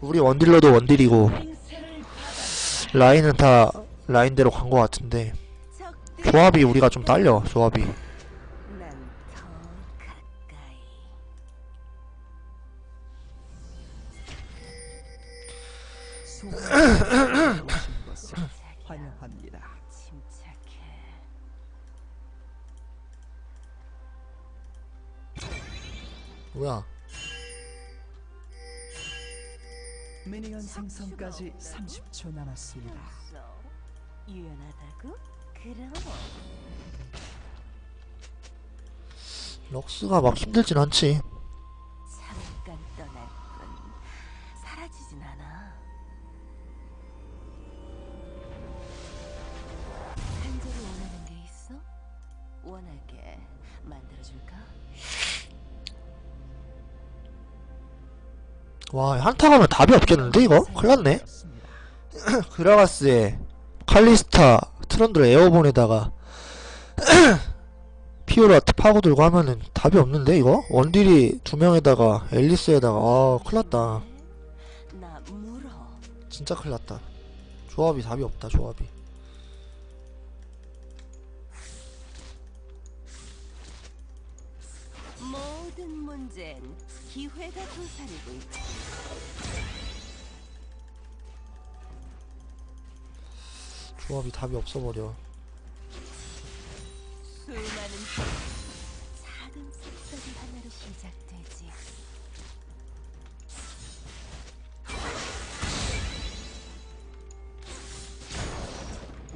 우리 원딜러도 원딜이고 라인은 다 라인대로 간 것 같은데 조합이 우리가 좀 딸려 조합이 생성까지 30초 남았습니다. 써 유연하다고? 그럼 럭스가 막 힘들진 않지 잠깐 떠날 뿐 사라지진 않아 한조를 원하는 게 있어? 원하게 만들어줄까? 와 한타 가면 답이 없겠는데 이거? 큰일났네. 그라가스에 칼리스타 트런들 에어본에다가 피오라 파고 들고 하면은 답이 없는데 이거? 원딜이 두 명에다가 앨리스에다가 아 큰일났다. 진짜 큰일났다. 조합이 답이 없다 조합이. 문제는 기회가 도사리고 있지 조합이 답이 없어버려. 수많은 작은 습석이 하나로 시작되지.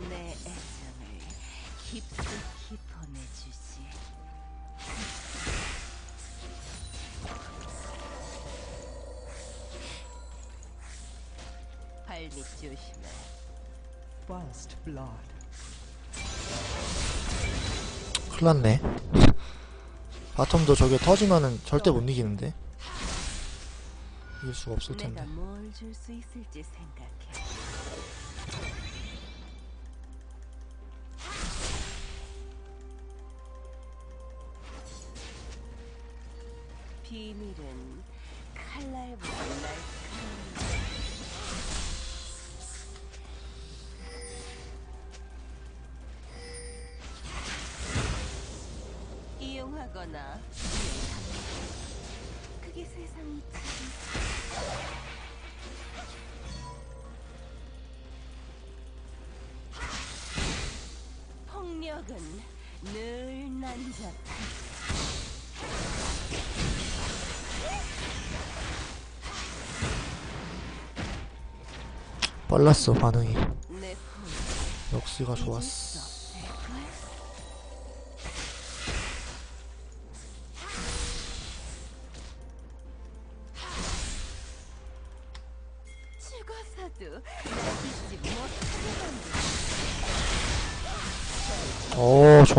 내 애정을 깊숙이 보내주지. 발밑 조심해. 큰일났네. 바텀도 저게 터지면은 절대 못 이기는데. 이길 수가 없을 텐데 폭력은 늘 난잡해. 빨랐어 반응이 잊을 좋았어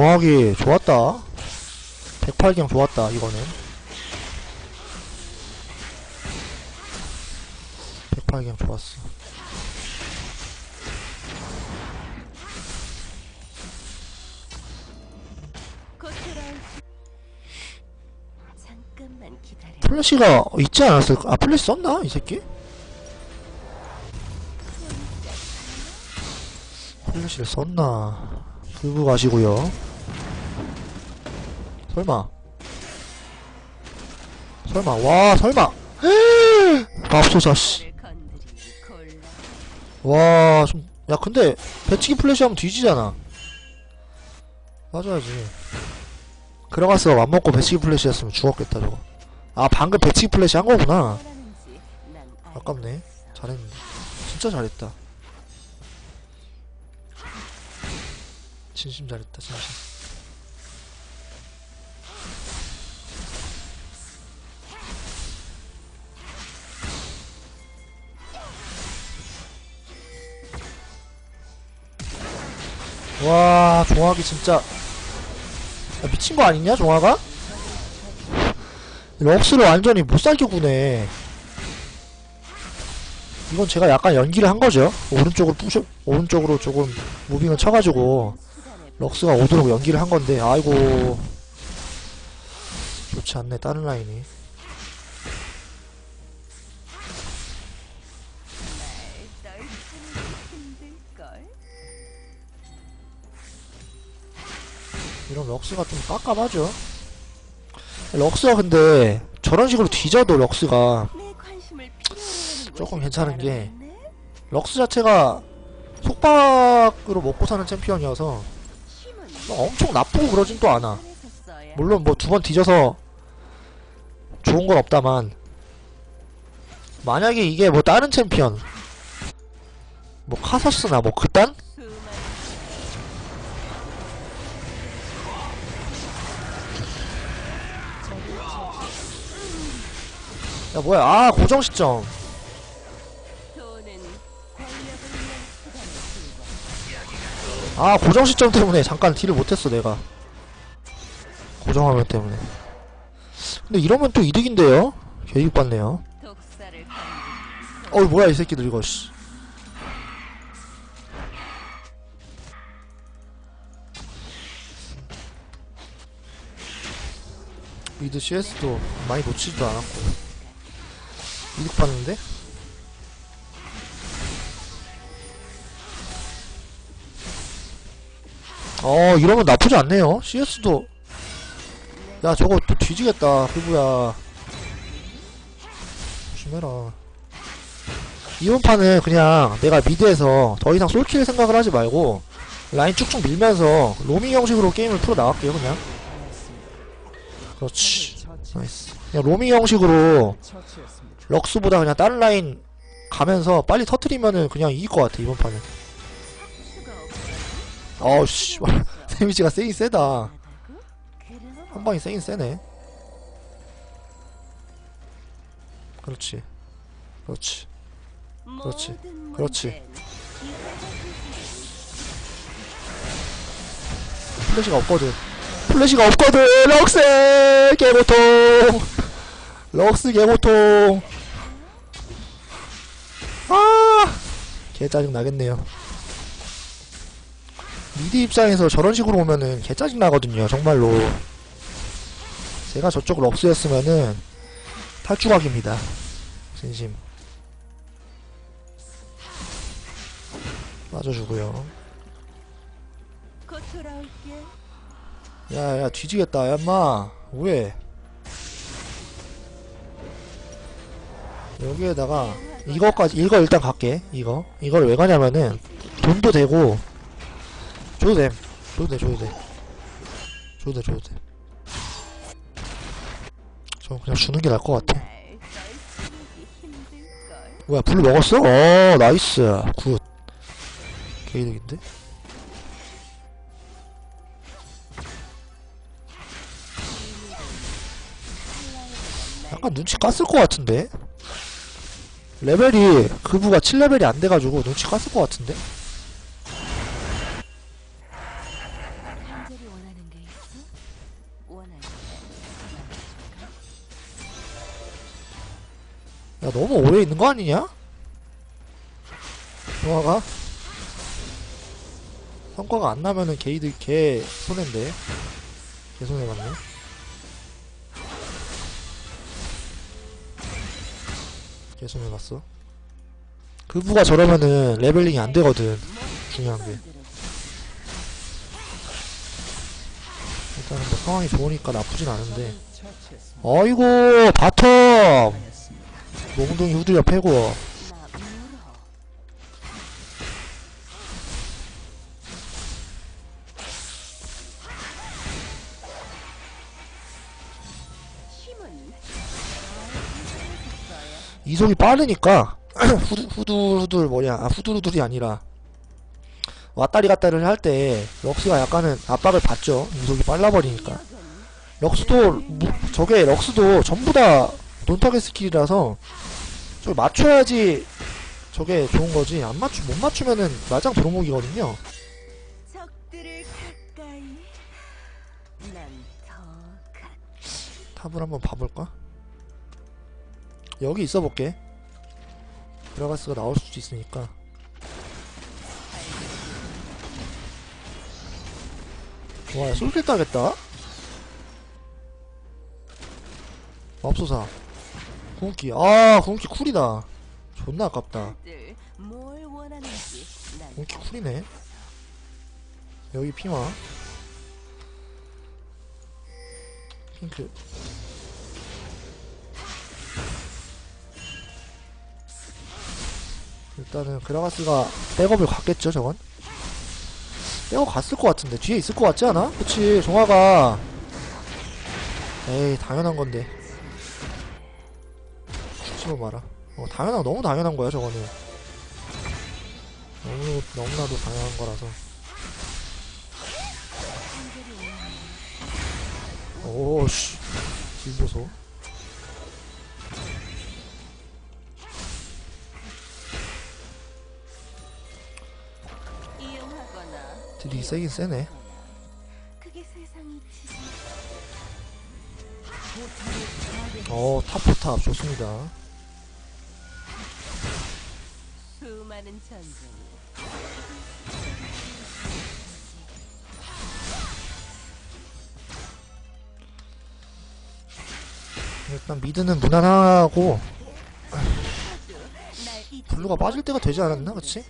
정확히 좋았다 108경 좋았다 이거는 108경 좋았어. 플래시가 있지 않았을까? 아 플래시 썼나? 이 새끼? 플래시를 썼나 들고 가시고요 설마 설마 와 설마 맙소사 씨를 건드리기 곤란. 와, 좀, 야, 근데, 배치기 플래시 하면 뒤지잖아. 맞아야지. 그라가스가 맘먹고 배치기 플래시 했으면 죽었겠다, 저거. 아, 방금 배치기 플래시 한 거구나. 아깝네. 잘했는데. 진짜 잘했다. 진심 잘했다, 진심. 와, 종학이 진짜. 야, 미친 거 아니냐, 종아가? 럭스를 완전히 못 살게 구네. 이건 제가 약간 연기를 한 거죠. 오른쪽으로 부셔, 오른쪽으로 조금 무빙을 쳐가지고 럭스가 오도록 연기를 한 건데, 아이고. 좋지 않네, 다른 라인이. 이런 럭스가 좀 깝깝하죠 럭스가 근데 저런 식으로 뒤져도 럭스가 조금 괜찮은 게? 럭스 자체가 속박으로 먹고 사는 챔피언이어서 뭐 엄청 나쁘고 그러진 또 않아 물론 뭐 두 번 뒤져서 좋은 건 없다만 만약에 이게 뭐 다른 챔피언 뭐 카서스나 뭐 그딴 야 뭐야? 아 고정 시점 돈은 권력을 위한 수단에 불과 아 고정 시점 때문에 잠깐 딜을 못했어 내가. 고정화면 때문에. 근데 이러면 또 이득인데요? 독사를 건드리는 어이 뭐야 이 새끼들 이거 씨. 미드 CS도 많이 놓치지도 않았고 이득 받는데? 어 이러면 나쁘지 않네요. CS도. 야 저거 또 뒤지겠다 피부야. 조심해라. 이번 판은 그냥 내가 미드에서 더 이상 솔킬 생각을 하지 말고 라인 쭉쭉 밀면서 로밍 형식으로 게임을 풀어 나갈게요 그냥. 그렇지. 나이스. 그냥 로밍 형식으로. 럭스보다 그냥 다른 라인 가면서 빨리 터트리면은 그냥 이길 것 같아 이번 판은. 어우 씨 데미지가 세긴 세다 한 방이 세긴 세네 그렇지 그렇지 그렇지. 그렇지. 플래시가 없거든. 플래시가 없거든. 럭스 개고통. 럭스 개고통. 아, 개 짜증 나겠네요. 미드 입장에서 저런 식으로 오면은 개 짜증 나거든요. 정말로. 제가 저쪽 럭스였으면은 탈주각입니다. 진심. 돌아올게. 야야 뒤지겠다 야 인마 왜 여기에다가 이거까지 이거 일단 갈게 이거. 이걸 왜 가냐면은 돈도 되고 줘도 됨 줘도 돼 줘도 돼. 줘도 돼 줘도 돼저 그냥 주는 게 나을 것 같아. 뭐야 불 먹었어? 어 나이스. 굿. 개이득인데? 약간 눈치 깠을 것 같은데 레벨이 그 부가 7레벨이 안 돼가지고 눈치 깠을 것 같은데? 야 너무 오래 있는 거 아니냐? 영화가? 성과가 안 나면은 개이들 개 손해인데. 개 손해 봤네 봤어 그부가 저러면은 레벨링이 안 되거든 중요한 게 일단은 뭐 상황이 좋으니까 나쁘진 않은데. 어이구 바텀. 몽둥이 후드려 패고 이속이 빠르니까 후두 후두 후두 뭐냐 아 후두루들이 아니라 왔다리 갔다리를 할 때 럭스가 약간은 압박을 받죠. 이속이 빨라버리니까. 럭스도 무- 저게 럭스도 전부 다 논타겟 스킬이라서 저걸 맞춰야지 저게 좋은 거지. 안 맞추 못 맞추면은 마장 가까이 탑을 한번 봐볼까 여기 있어 볼게. 드라가스가 나올 수도 있으니까. 와 솔킬 따겠다. 맙소사. 궁기 아 궁기 쿨이다. 존나 아깝다. 궁기 쿨이네. 여기 피마. 핑크 일단은 그라가스가 백업을 갔겠죠 저건? 백업 갔을 것 같은데. 뒤에 있을 것 같지 않아? 그치 종아가. 에이 당연한 건데. 죽지도 마라. 어 당연한 너무 당연한 거야 저거는. 너무 너무나도 당연한 거라서. 오씨. 질 보소 딜이 세긴 세네. 어 탑포탑 좋습니다. 일단 미드는 무난하고 블루가 빠질 때가 되지 않았나 그치?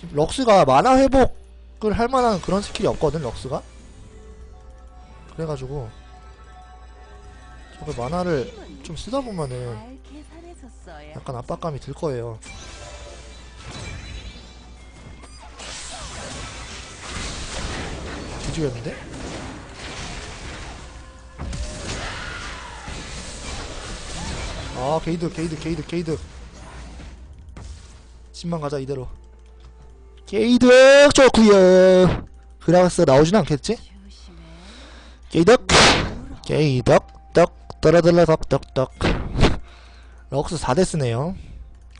지금 럭스가 만화 회복 을 할 만한 그런 스킬이 없거든 럭스가? 그래가지고 저걸 만화를 좀 쓰다 보면은 약간 압박감이 들 거예요. 뒤지겠는데? 아 게이드 게이드 게이드 게이드 10만 가자 이대로 게이드 좋구요. 그라가스 나오진 않겠지? 게이득? 게이득? 떡 떨어들러 덕덕덕 럭스 4대스네요.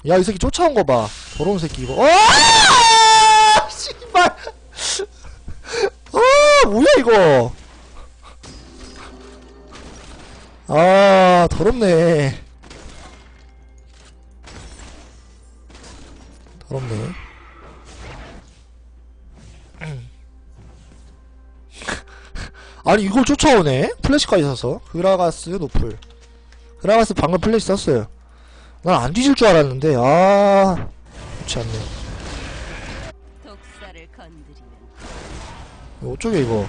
야 이 새끼 쫓아온 거봐. 더러운 새끼 이거. 어! 씨발! 어 뭐야 이거? 아 더럽네. 더럽네 아니 이걸 쫓아오네? 플래시까지 써서? 그라가스 노플. 그라가스 방금 플래시 썼어요. 난 안 뒤질 줄 알았는데 아 좋지 않네. 이거 어쩌게 이거?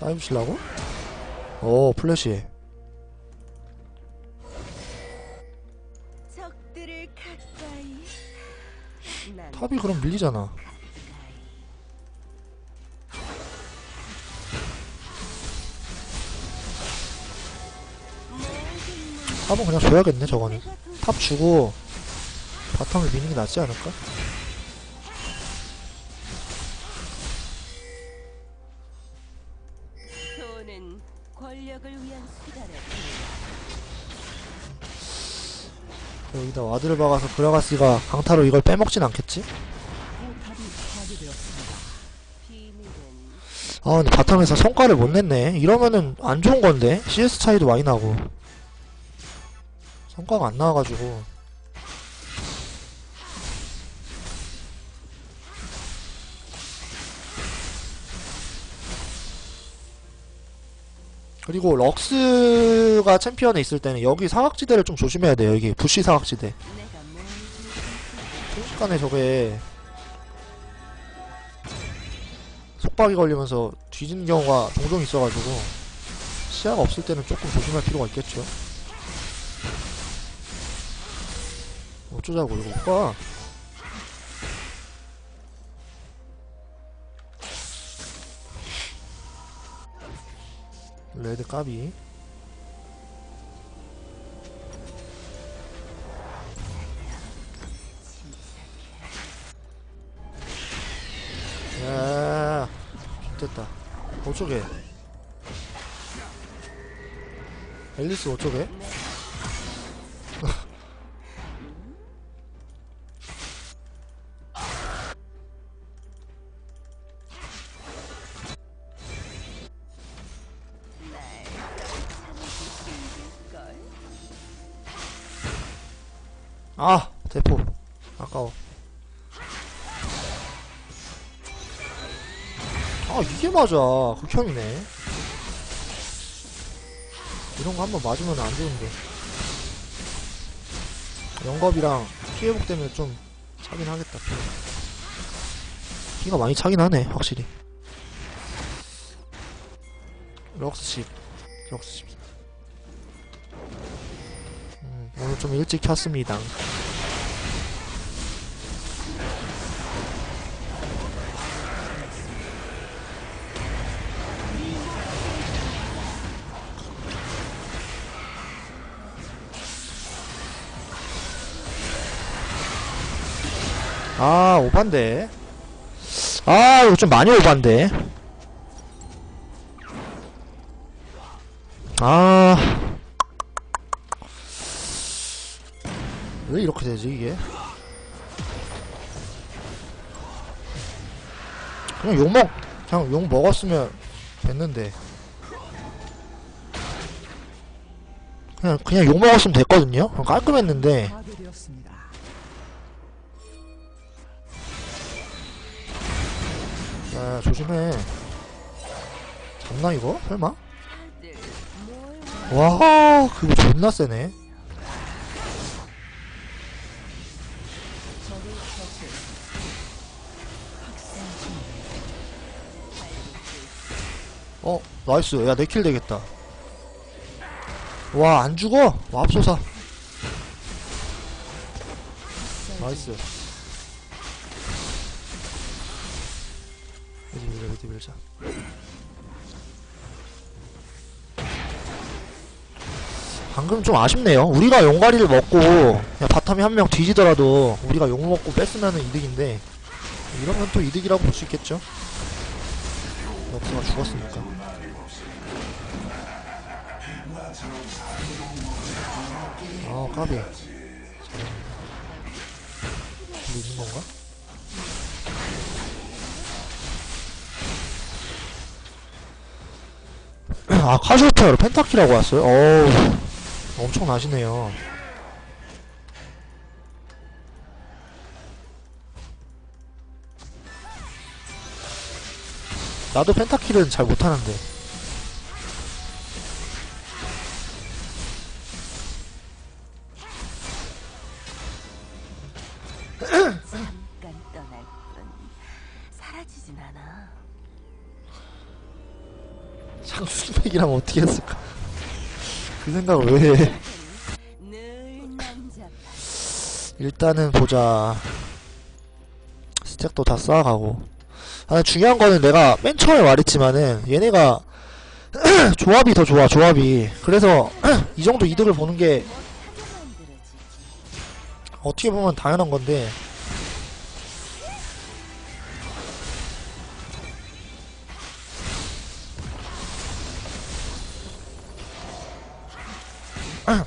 다이브 칠라고? 오 플래시. 가까이. 난 탑이 그럼 밀리잖아 탑은 그냥 줘야겠네 저거는 탑 주고 바텀을 미는 게 낫지 않을까? 수단에 여기다 와드를 박아서 그라가스가 강타로 이걸 빼먹진 않겠지? 아 근데 바텀에서 성과를 못 냈네 이러면은 안 좋은 건데 CS 차이도 많이 나고 성과가 안 나와가지고. 그리고 럭스가 챔피언에 있을 때는 여기 사각지대를 좀 조심해야 돼요. 여기 부시 사각지대. 순식간에 저게 속박이 걸리면서 뒤지는 경우가 종종 있어가지고 시야가 없을 때는 조금 조심할 필요가 있겠죠. 어쩌자고 이거 오빠. 레드 까비. 야, 됐다. 어쩌게? 앨리스 어쩌게? 맞아. 극혐이네. 이런 거 한번 맞으면 안 좋은데. 영겁이랑 피해복 때문에 좀 차긴 하겠다, 피. 피가 많이 차긴 하네, 확실히. 럭스 집 럭스 집 음, 오늘 좀 일찍 켰습니다 아 오반데 아 이거 좀 많이 오반데 아. 왜 이렇게 되지, 이게? 그냥 욕 먹, 그냥 욕 먹었으면 됐는데. 그냥, 그냥 욕 먹었으면 됐거든요? 그냥 깔끔했는데. 야, 조심해. 잡나, 이거? 설마? 와, 그거 존나 세네. 어, 나이스. 야, 내킬 되겠다. 와, 안 죽어? 맙소사. 나이스. 어디 밀자. 방금 좀 아쉽네요. 우리가 용가리를 먹고, 바텀이 한 명 뒤지더라도, 우리가 용 먹고 뺐으면 이득인데, 이러면 또 이득이라고 볼 수 있겠죠? 럭스가 죽었으니까. 아, 까비. 있는 건가? 아, 카시오페아로 펜타키라고 왔어요? 어우, 엄청 나시네요. 나도 펜타킬은 잘 못하는데. 어떻게 했을까? 그 생각을 왜 해? 일단은 보자. 스택도 다 쌓아가고. 아, 중요한 거는 내가 맨 처음에 말했지만은, 얘네가, 조합이 더 좋아, 조합이. 그래서, 이 정도 이득을 보는 게. 어떻게 보면 당연한 건데, 야,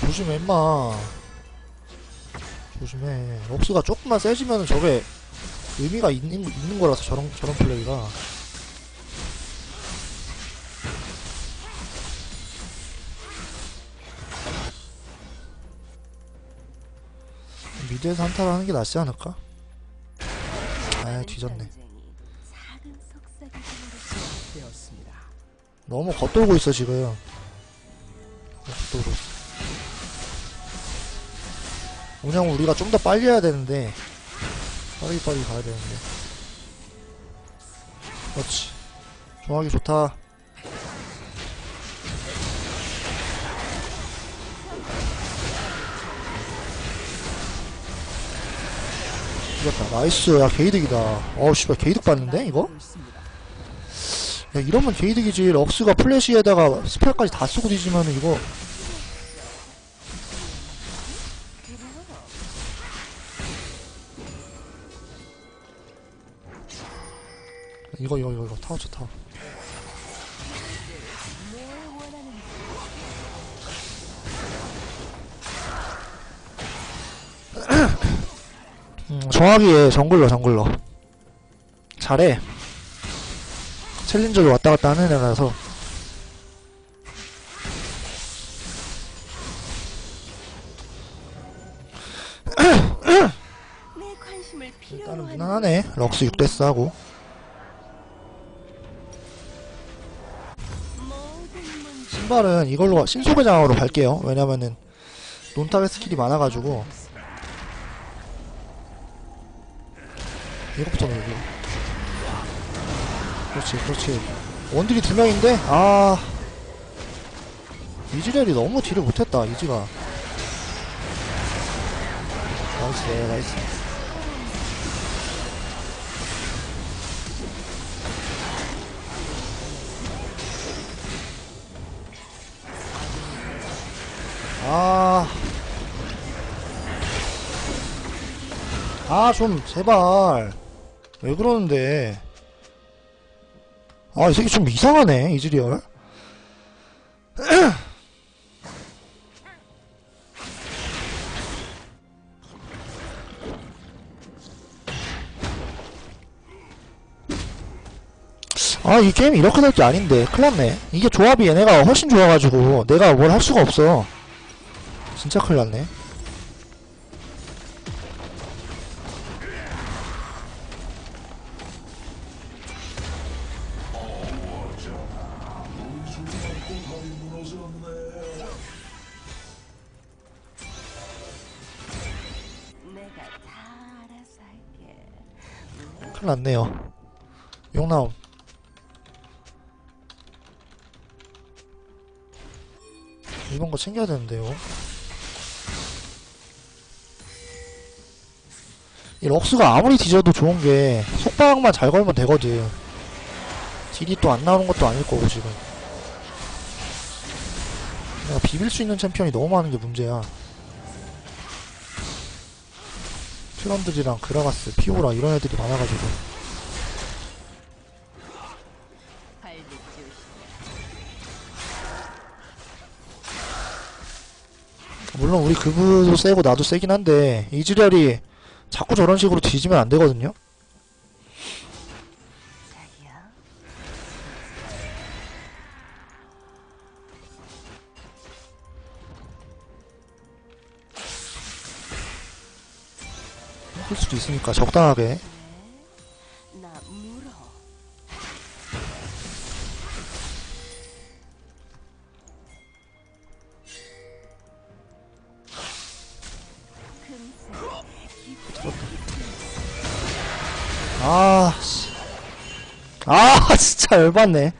조심해, 임마. 조심해. 럭스가 조금만 세지면 저게 의미가 있는, 있는 거라서, 저런, 저런 플레이가. 미드에서 한타를 하는 게 낫지 않을까? 아, 뒤졌네. 너무 겉돌고 있어, 지금. 겉돌고 있어. 그냥 우리가 좀 더 빨리 해야 되는데, 빨리 빨리 가야 되는데. 그렇지. 정하기 좋다. 이겼다. 나이스. 야, 게이득이다. 어우, 씨발, 게이득 봤는데, 이거? 야 이러면 게이득이지 럭스가 플래시에다가 스펠까지 다 쓰고 뒤지면은 이거 이거 이거 이거 이거 타워 쳐 타워 뭘 원하는지 음, 정확히 얘 정글러 정글러 잘해. 챌린저를 왔다 갔다 하는 애라서. 일단은 무난하네. 럭스 6데스 하고. 신발은 이걸로 신소배장으로 갈게요. 왜냐면은 논타겟 스킬이 많아가지고 이것부터 놀기. 그렇지 그렇지. 원딜이 두 명인데? 아. 이즈리얼이 너무 딜을 못했다 이즈가. 나이스 나이스. 아. 아, 좀, 제발. 왜 그러는데. 아, 이 새끼 좀 이상하네, 이즈리얼. 아, 이 게임이 이렇게 될 게 아닌데. 큰일 났네. 이게 조합이 얘네가 훨씬 좋아가지고, 내가 뭘 할 수가 없어. 진짜 큰일 났네. 큰일 났네요. 용나옴. 이번 거 챙겨야 되는데요. 이 럭스가 아무리 뒤져도 좋은 게 속방만 잘 걸면 되거든. 딜이 또 안 나오는 것도 아닐 거고 지금. 내가 비빌 수 있는 챔피언이 너무 많은 게 문제야. 트런들이랑 그라가스, 피오라 이런 애들이 많아가지고. 물론 우리 그브도 세고 나도 세긴 한데 이즈리얼이 자꾸 저런 식으로 뒤지면 안 되거든요. 할 수도 있으니까 적당하게. 아, 씨. 아, 진짜 열받네.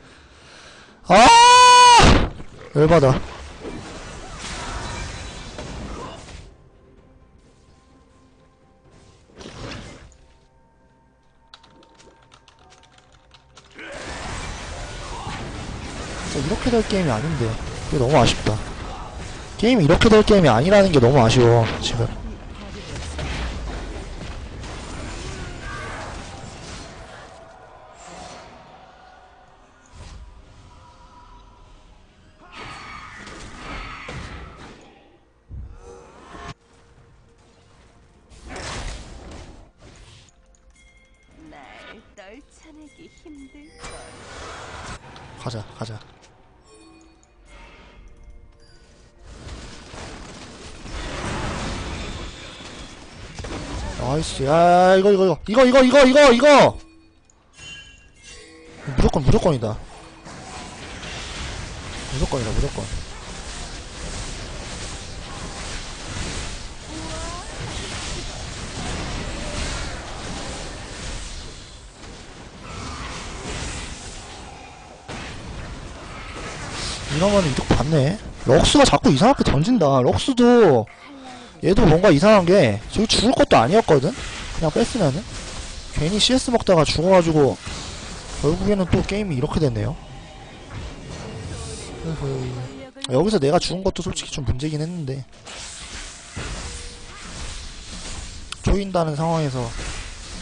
아, 열받아. 될 게임이 아닌데. 이게 너무 아쉽다. 게임이 이렇게 될 게임이 아니라는 게 너무 아쉬워, 지금. 가자, 가자. 나이스, 야, 이거, 이거, 이거, 이거, 이거, 이거, 이거! 무조건, 무조건이다. 무조건이다, 무조건. 이러면 이득 봤네. 럭스가 자꾸 이상하게 던진다. 럭스도 얘도 뭔가 이상한 게 저기 죽을 것도 아니었거든. 그냥 뺐으면은 괜히 CS 먹다가 죽어가지고 결국에는 또 게임이 이렇게 됐네요. 여기서 내가 죽은 것도 솔직히 좀 문제긴 했는데 조인다는 상황에서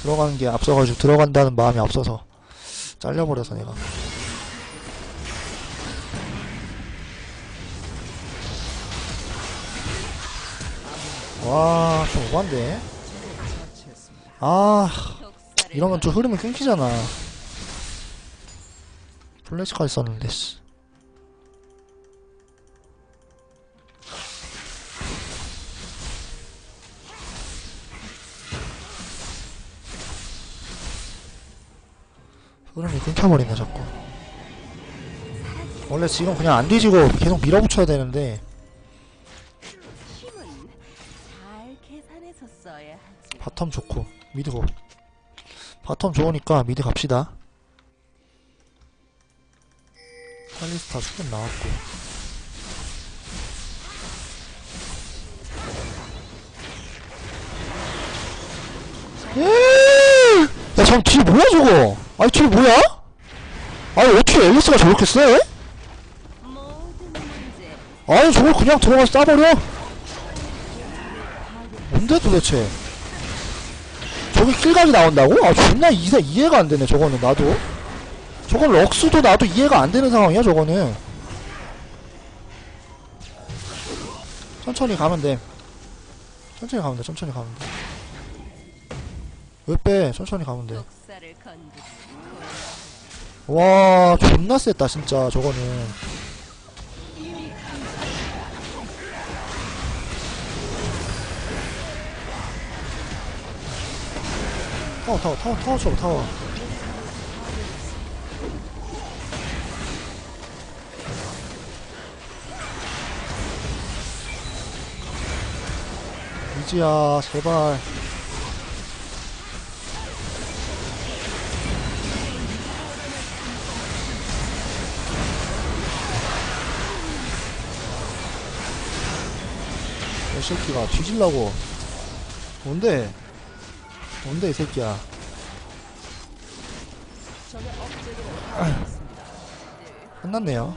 들어가는 게 앞서가지고 들어간다는 마음이 앞서서 잘려버려서 내가 와, 좀 오반데? 아, 이러면 좀 흐름이 끊기잖아. 플래시까지 썼는데, 씨. 흐름이 끊겨버리네, 자꾸. 원래 지금 그냥 안 뒤지고 계속 밀어붙여야 되는데, 바텀 좋고 미드 고 바텀 좋으니까 미드 갑시다 칼리스타 수련 나왔고 예! 야, 잠 뒤에 뭐야, 저거? 아니, 뒤에 뭐야? 아니, 어떻게 앨리스가 저렇게 세? 아니, 저걸 그냥 들어가서 싸버려? 뭔데 도대체? 저기 킬각이 나온다고? 아, 존나 이해, 이해가 안 되네, 저거는, 나도. 저건 럭스도 나도 이해가 안 되는 상황이야, 저거는. 천천히 가면 돼. 천천히 가면 돼, 천천히 가면 돼. 왜 빼? 천천히 가면 돼. 독사를 건드리고 와, 존나 셌다, 진짜, 저거는. 타워, 타워, 타워, 타워 쳐, 타워. 이지야, 제발. 이 새끼가 뒤질라고. 뭔데? 뭔데, 이 새끼야. 끝났네요.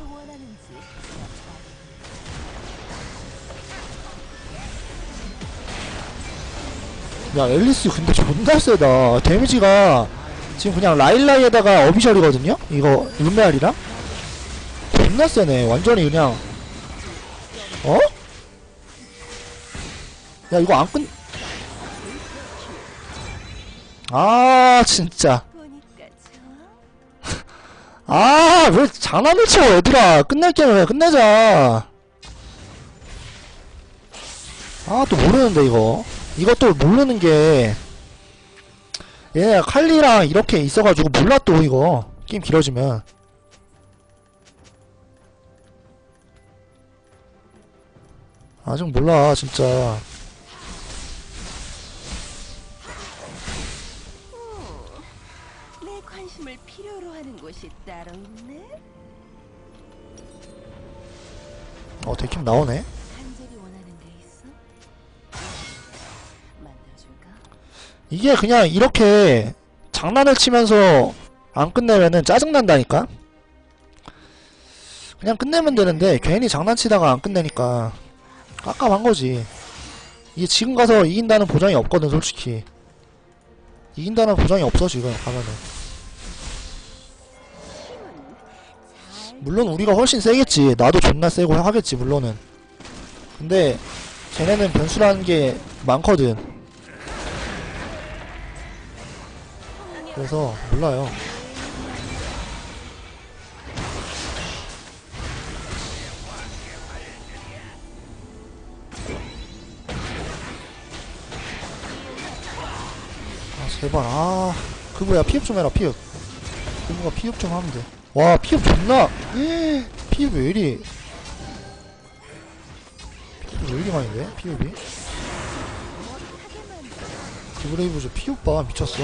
야, 앨리스 근데 존나 세다. 데미지가 지금 그냥 라일라이에다가 어비셜이거든요? 이거, 룬메알이랑? 존나 세네. 완전히 그냥. 어? 야, 이거 안 끝. 아, 진짜. 아, 왜 장난을 쳐, 얘들아. 끝낼 게임 왜 끝내자. 아, 또 모르는데, 이거. 이것도 모르는 게, 얘네 칼리랑 이렇게 있어가지고 몰라, 또, 이거. 게임 길어지면. 아직 몰라, 진짜. 어, 데킴 나오네. 이게 그냥 이렇게 장난을 치면서 안 끝내면은 짜증난다니까? 그냥 끝내면 되는데 괜히 장난치다가 안 끝내니까 깝깝한 거지. 이게 지금 가서 이긴다는 보장이 없거든, 솔직히. 이긴다는 보장이 없어, 지금 가면은. 물론 우리가 훨씬 세겠지. 나도 존나 세고 하겠지, 물론은. 근데 쟤네는 변수라는 게 많거든. 그래서 몰라요. 아 제발 아 그거야 피흡 좀 해라 피흡 그거가 피흡 좀 하면 돼 와 피흡 존나. 피흡 왜 이리. 피흡 왜 이리 많이 돼? 피흡이? 드브레이브즈 피흡 봐. 미쳤어.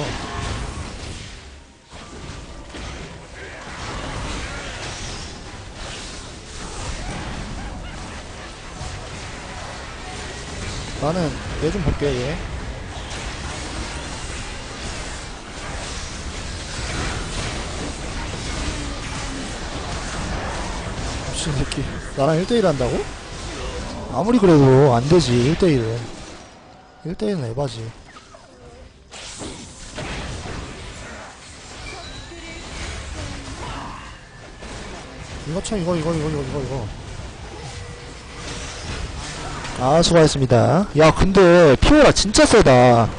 나는 얘 좀 볼게 얘 미친 새끼 나랑 1대1 한다고? 아무리 그래도 안되지 1대1은. 1대1은 에바지. 이거 쳐 이거 이거 이거 이거 이거 이거. 아 수고하셨습니다. 야 근데 피오라 진짜 세다.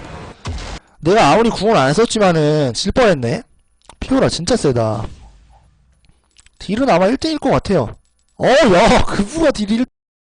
내가 아무리 궁을 안 썼지만은 질 뻔했네. 피오라 진짜 세다. 딜은 아마 1대1 것 같아요 어야 그부가 딜 1,